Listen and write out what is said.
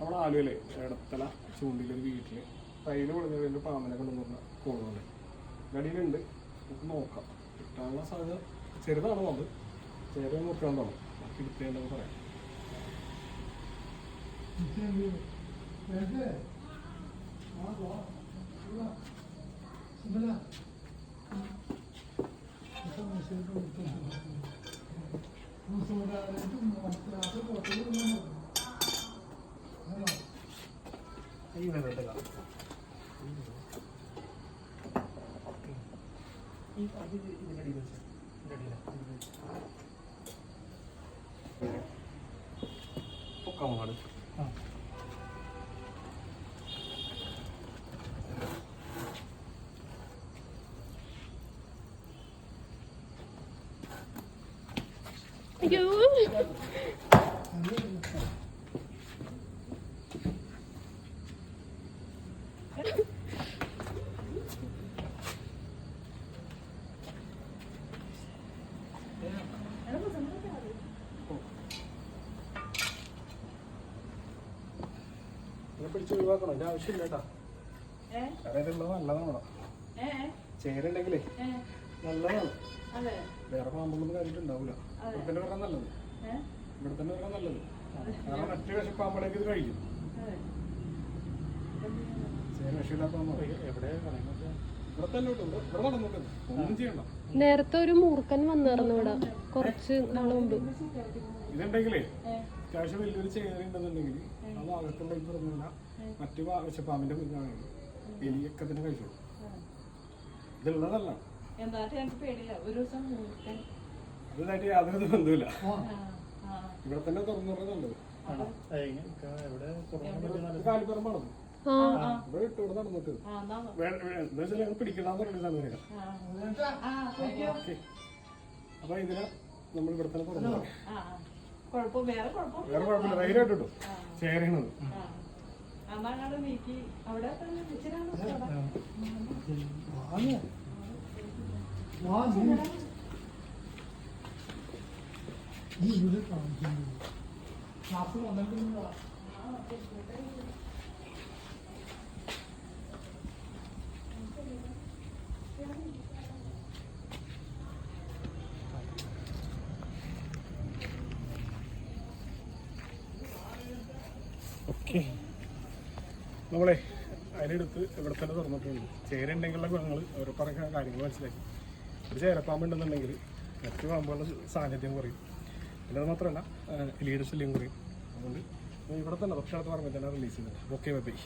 നമ്മുടെ ആലുവയിലെ ചൂണ്ടിലെ ഒരു വീട്ടിൽ തൈൽ പൊളിഞ്ഞതിന്റെ പാമ്പനെ കൊണ്ടുവന്ന. കൂടുന്നുണ്ട് ഗടിയിലുണ്ട്. നമുക്ക് നോക്കാം. കിട്ടാനുള്ള സാധ്യത ചെറുതാണോ അത്. ചെറിയ മുറിക്കാണ്ടാണ് നമുക്ക് എടുത്തേണ്ടെന്ന് പറയാം. 웨이팅 나갔다가 பொக்காம அடுத்து ஐயோ പിടിച്ച് ഒഴിവാക്കണം. അതിന്റെ ആവശ്യമില്ല കേട്ടാ. കാരണം ഇതുള്ളത് നല്ലതാണ് ഇവിടെ. ചേരുണ്ടെങ്കിലേ നല്ലതാണ്. വേറെ പാമ്പൊന്നും കാര്യമായിട്ടുണ്ടാവില്ല ഇവിടെ തന്നെ വരാൻ നല്ലത്. ഇവിടെ തന്നെ വരാൻ നല്ലത്. കാരണം മറ്റു വിഷപ്പാമ്പളേക്ക് ഇത് കഴിക്കും. ചേര എവിടെ ഇവിടെ തന്നെ ഇവിടെ ഒന്നും ചെയ്യണ്ട. നേരത്തെ ഒരു മൂർഖൻ വന്നിരുന്നു ഇവിടെ. കുറച്ച് നാളുണ്ട് മുമ്പ്. ഇതുണ്ടെങ്കിലേ അത്യാവശ്യം വലിയൊരു ചേരുണ്ടെന്നുണ്ടെങ്കിൽ അത് ഭാഗത്തുള്ള ഈ പറഞ്ഞ മറ്റു പാ- വിഷപ്പാമ്പിന്റെ കുഞ്ഞാണെങ്കിൽ എലിയൊക്കെ തന്നെ കഴിച്ചോളൂ. ഇതുള്ളതല്ല. അതുമായിട്ട് യാതൊരു ബന്ധമില്ല. ഇവിടെ തന്നെ തുറന്നു പറഞ്ഞത് എവിടെ? ഇത് കാലിപ്പറമ്പാണത് ആ ഇവിടെ ഇട്ട് ഇവിടെ നടന്നിട്ട്. എന്താ വെച്ചാൽ ഞങ്ങൾ പിടിക്കണമെന്ന് പറഞ്ഞ. ഓക്കെ. അപ്പൊ ഇതിനെ നമ്മൾ ഇവിടെ തന്നെ തുറന്നു വേറെ കുഴപ്പം വേറെ കുഴപ്പമില്ല. ധൈര്യമായിട്ട് കിട്ടും ചേരണത് ആ. എന്നാ അങ്ങോട്ട് നീക്കി. അവിടെ തന്നെ ഇച്ചിരി ഓക്കെ നമ്മളെ അതിലെടുത്ത് ഇവിടെ തന്നെ തുറന്നിട്ടുണ്ട്. ചേരുണ്ടെങ്കിലുള്ള ഗുണങ്ങൾ ഓരോ പറഞ്ഞ കാര്യങ്ങൾ മനസ്സിലാക്കി. ഒരു ചേരപ്പാമ്പുണ്ടെന്നുണ്ടെങ്കിൽ മറ്റു പാമ്പുകളുടെ സാന്നിധ്യം കുറയും. പിന്നെ അത് മാത്രമല്ല ശല്യം കുറയും. അതുകൊണ്ട് ഇവിടെ തന്നെ തൊട്ടടുത്ത് പറമ്പിൽ തന്നെ റിലീസ് ചെയ്യുന്നത് ഓക്കെ ബൈ